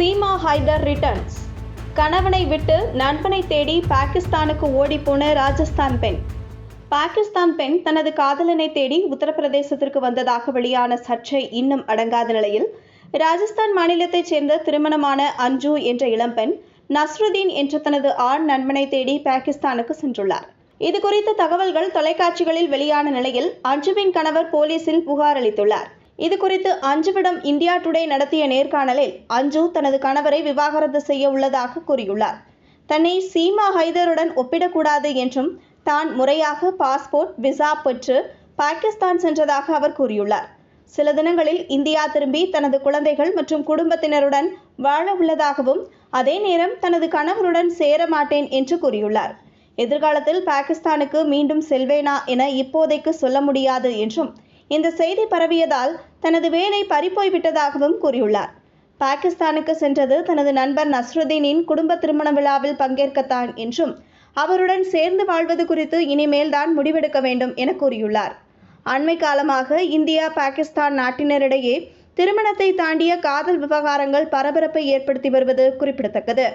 Seema Hyder returns கணவனை விட்டு நண்பனை தேடி பாகிஸ்தானுக்கு ஓடிப்போன ராஜஸ்தான் பெண். பாகிஸ்தான் பெண் தனது காதலனை தேடி உத்தரப்பிரதேசத்திற்கு வந்ததாக வெளியான சர்ச்சை இன்னும் அடங்காத நிலையில் ராஜஸ்தான் மாநிலத்தைச் சேர்ந்த திருமணமான அஞ்சு என்ற இளம்பெண் நஸ்ருதீன் என்ற தனது ஆண் நண்பனை தேடி பாகிஸ்தானுக்கு சென்றுள்ளார். இது குறித்த தகவல்கள் தொலைக்காட்சிகளில் வெளியான நிலையில் அஞ்சுவின் கணவர் போலீசில் புகார் அளித்துள்ளார். இது குறித்து அஞ்சுவிடம் இந்தியா டுடே நடத்திய நேர்காணலில் அஞ்சு தனது கணவரை விவாகரத்து செய்ய உள்ளதாக கூறியுள்ளார். தன்னை சீமா ஹைதருடன் ஒப்பிடக்கூடாது என்றும் தான் முறையாக பாஸ்போர்ட் விசா பெற்று பாகிஸ்தான் சென்றதாக அவர் கூறியுள்ளார். சில தினங்களில் இந்தியா திரும்பி தனது குழந்தைகள் மற்றும் குடும்பத்தினருடன் வாழ உள்ளதாகவும் அதே நேரம் தனது கணவருடன் சேர மாட்டேன் என்று கூறியுள்ளார். எதிர்காலத்தில் பாகிஸ்தானுக்கு மீண்டும் செல்வேனா என இப்போதைக்கு சொல்ல முடியாது என்றும் இந்த செய்தி பரவியதால் தனது வேலை பறிப்போய் விட்டதாகவும் கூறியுள்ளார். பாகிஸ்தானுக்கு சென்றது தனது நண்பர் நஸ்ருதீனின் குடும்ப திருமண விழாவில் பங்கேற்கத்தான் என்றும் அவருடன் சேர்ந்து வாழ்வது குறித்து இனிமேல் தான் முடிவெடுக்க வேண்டும் என கூறியுள்ளார். அண்மை காலமாக இந்தியா பாகிஸ்தான் நாட்டினரிடையே திருமணத்தை தாண்டிய காதல் விவகாரங்கள் பரபரப்பை ஏற்படுத்தி வருவது குறிப்பிடத்தக்கது.